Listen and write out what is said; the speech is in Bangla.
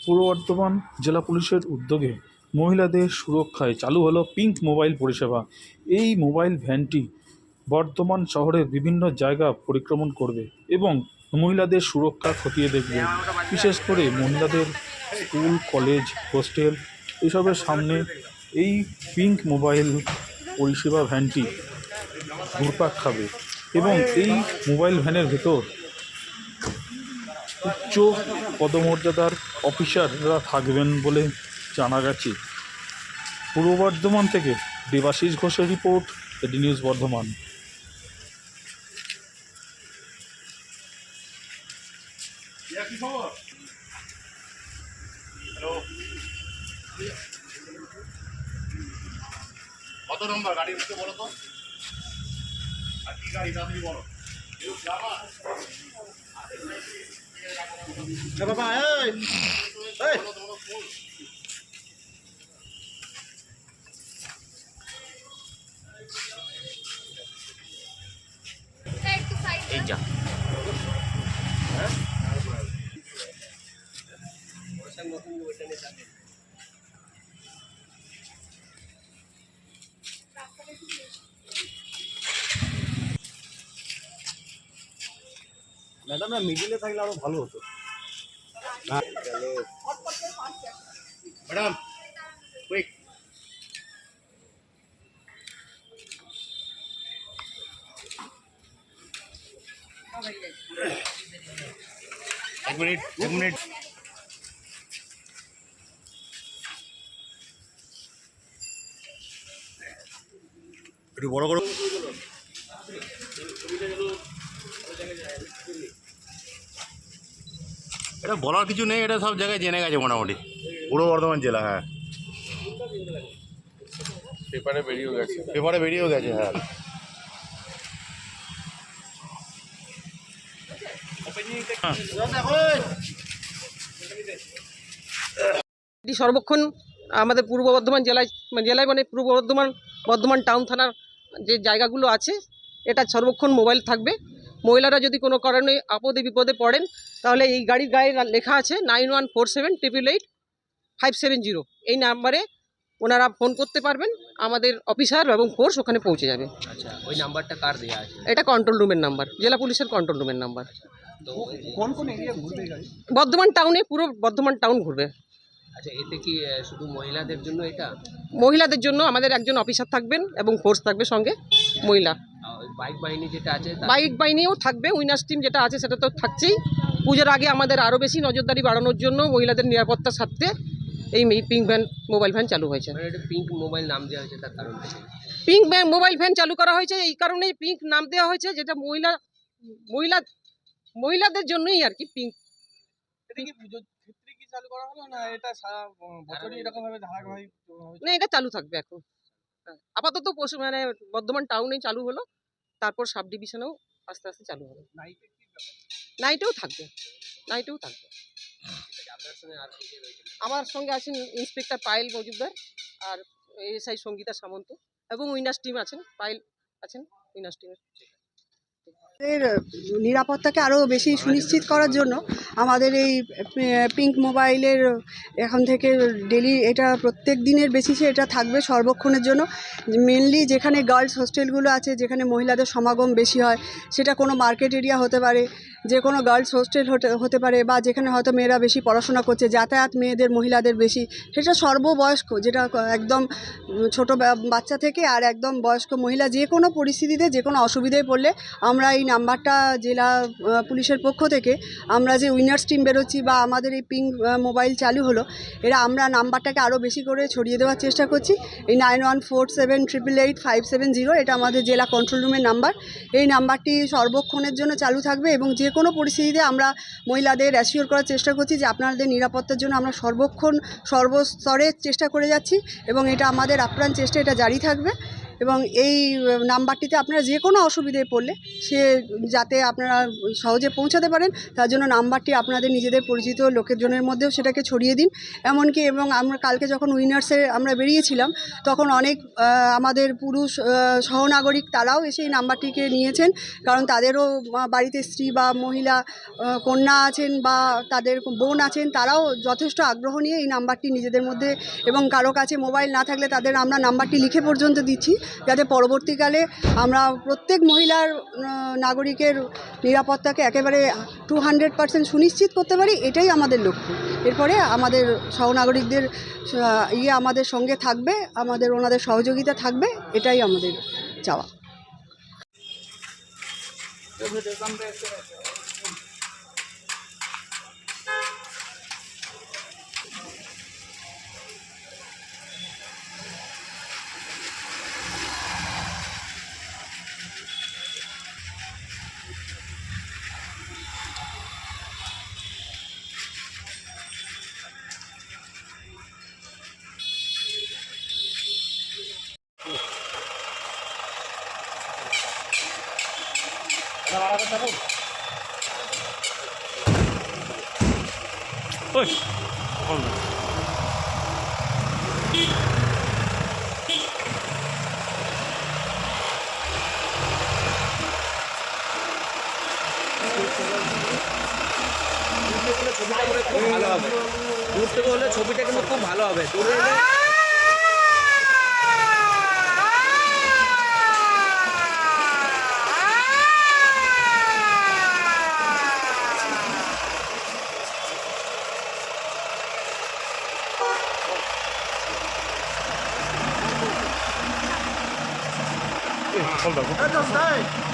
পূর্ব বর্ধমান জেলা পুলিশের উদ্যোগে মহিলাদের সুরক্ষায় চালু হলো পিঙ্ক মোবাইল পরিষেবা। এই মোবাইল ভ্যানটি বর্ধমান শহরের বিভিন্ন জায়গা পরিক্রমণ করবে এবং মহিলাদের সুরক্ষা খতিয়ে দেখবে। বিশেষ করে মহিলাদের স্কুল, কলেজ, হোস্টেল এসবের সামনে এই পিঙ্ক মোবাইল পরিষেবা ভ্যানটি ঘুরপাক খাবে এবং এই মোবাইল ভ্যানের ভেতর উচ্চ পদমর্যাদার অফিসাররা থাকবেন বলে জানা গেছে। পূর্ব বর্ধমান থেকে দেবাশিস ঘোষের রিপোর্ট, এডি নিউজ বর্ধমান। কত নম্বর? গাড়ি উঠতে বলো তো। আর কি গাড়ি? তাড়াতাড়ি বলো। বাবা এই এই এই যা ম্যাডাম না মিডিলে থাকলে আরও ভালো হতো। ম্যাডাম কুইক এক মিনিট এক মিনিট। একটু বড় করো। এটা বলার কিছু নেই এটা সব জায়গায় জেনে গেছে মোটামুটি। পূর্ব বর্ধমান জেলা হ্যাঁ। পেপারে বেরিয়েও গেছে। পেপারে বেরিয়েও গেছে হ্যাঁ। এটি সর্বক্ষণ আমাদের পূর্ব বর্ধমান জেলায় জেলায় মানে পূর্ব বর্ধমান বর্ধমান টাউন থানার যে জায়গাগুলো আছে এটা সর্বক্ষণ মোবাইল থাকবে। মহিলারা যদি কোনো কারণে আপদে বিপদে পড়েন তাহলে এই গাড়ির গায়ে লেখা আছে nine one four seven triple eight five seven zero এই নাম্বারে ওনারা ফোন করতে পারবেন আমাদের অফিসার এবং ফোর্স ওখানে পৌঁছে যাবে। আচ্ছা ওই নাম্বারটা কার দেওয়া আছে? এটা কন্ট্রোল রুমের নাম্বার জেলা পুলিশের কন্ট্রোল রুমের নাম্বার। কোন কোন এরিয়া ঘুরবে গাড়ি? বর্ধমান টাউনে পুরো বর্ধমান টাউন ঘুরবে। আচ্ছা এতে কি শুধু মহিলাদের জন্য এটা? মহিলাদের জন্য আমাদের একজন অফিসার থাকবেন এবং ফোর্স থাকবে সঙ্গে মহিলা। বাইক বাহিনী যেটা আছে বাইক বাহিনীও থাকবে উইনার্স টিম যেটা আছে সেটা তো থাকছেই। পুজোর আগে আমাদের আরও বেশি নজরদারি বাড়ানোর জন্য মহিলাদের নিরাপত্তার স্বার্থে এই পিঙ্ক ভ্যান মোবাইল ভ্যান চালু হয়েছে। মানে এটা পিঙ্ক মোবাইল নাম দেওয়া হয়েছে তার কারণ পিঙ্ক ভ্যান মোবাইল ভ্যান চালু করা হয়েছে এই কারণেই পিঙ্ক নাম দেওয়া হয়েছে যেটা মহিলা মহিলা মহিলাদের জন্যই আর কি পিঙ্ক এটা কি পুজোর ক্ষেত্রে কি চালু না এটা সারা বছরই এরকম ভাবে ধারাবাহিক না এটা চালু থাকবে এখন। আপাতত পশু মানে বর্ধমান টাউনে চালু হলো। তারপর সাব ডিভিশনেও আস্তে আস্তে চালু হবে? নাইটেও থাকবে। নাইটেও থাকবে। আমার সঙ্গে আছেন ইন্সপেক্টর পায়েল মজুমদার আর এসআই সঙ্গীতা সামন্ত এবং উইনার্স টিম আছেন পায়েল আছেন উইনার্স টিমের। এর নিরাপত্তাকে আরও বেশি সুনিশ্চিত করার জন্য আমাদের এই পিঙ্ক মোবাইলের, এখন থেকে ডেলি এটা প্রত্যেক দিনের বেসিসে এটা থাকবে সর্বক্ষণের জন্য। মেনলি যেখানে গার্লস হোস্টেলগুলো আছে, যেখানে মহিলাদের সমাগম বেশি হয়, সেটা কোনো মার্কেট এরিয়া হতে পারে, যে কোনো গার্লস হোস্টেল হতে হতে পারে, বা যেখানে হয়তো মেয়েরা বেশি পড়াশোনা করছে, যাতায়াত মেয়েদের, মহিলাদের বেশি, সেটা সর্ববয়স্ক, যেটা একদম ছোট বাচ্চা থেকে আর একদম বয়স্ক মহিলা যে কোনো পরিস্থিতিতে, যে কোনো অসুবিধায় পড়লে আমরা এই নাম্বারটা জেলা পুলিশের পক্ষ থেকে আমরা যে উইনার্স টিম বেরোচ্ছি বা আমাদের এই পিঙ্ক মোবাইল চালু হলো, এরা আমরা নাম্বারটাকে আরও বেশি করে ছড়িয়ে দেওয়ার চেষ্টা করছি। এই nine one four seven triple eight five seven zero, এটা আমাদের জেলা কন্ট্রোল রুমের নাম্বার। এই নাম্বারটি সর্বক্ষণের জন্য চালু থাকবে এবং যে কোনো পরিস্থিতিতে আমরা মহিলাদের অ্যাসিওর করার চেষ্টা করছি যে আপনাদের নিরাপত্তার জন্য আমরা সর্বক্ষণ সর্বস্তরে চেষ্টা করে যাচ্ছি এবং এটা আমাদের আপ্রাণ চেষ্টা, এটা জারি থাকবে। এবং এই নাম্বারটিতে আপনারা যে কোনো অসুবিধায় পড়লে সে যাতে আপনারা সহজে পৌঁছাতে পারেন, তার জন্য নাম্বারটি আপনাদের নিজেদের পরিচিত লোকের মধ্যেও সেটাকে ছড়িয়ে দিন। এমনকি এবং আমরা কালকে যখন উইনার্সে আমরা বেরিয়েছিলাম, তখন অনেক আমাদের পুরুষ সহনাগরিক তারাও এসে এই নাম্বারটিকে নিয়েছেন। কারণ তাদেরও বাড়িতে স্ত্রী বা মহিলা কন্যা আছেন বা তাদের বোন আছেন, তারাও যথেষ্ট আগ্রহ নিয়ে এই নাম্বারটি নিজেদের মধ্যে এবং কারও কাছে মোবাইল না থাকলে তাদের আমরা নাম্বারটি লিখে পর্যন্ত দিচ্ছি। যাতে পরবর্তীকালে আমরা প্রত্যেক মহিলার নাগরিকের নিরাপত্তাকে একেবারে টু হান্ড্রেড পার্সেন্ট সুনিশ্চিত করতে পারি, এটাই আমাদের লক্ষ্য। এরপরে আমাদের সহনাগরিকদের ইয়ে আমাদের সঙ্গে থাকবে, আমাদের ওনাদের সহযোগিতা থাকবে, এটাই আমাদের চাওয়া। খুব ভালো হবে। দূর থেকে হলে ছবিটা কিন্তু খুব ভালো হবে। দূরে Hold on. Let us die.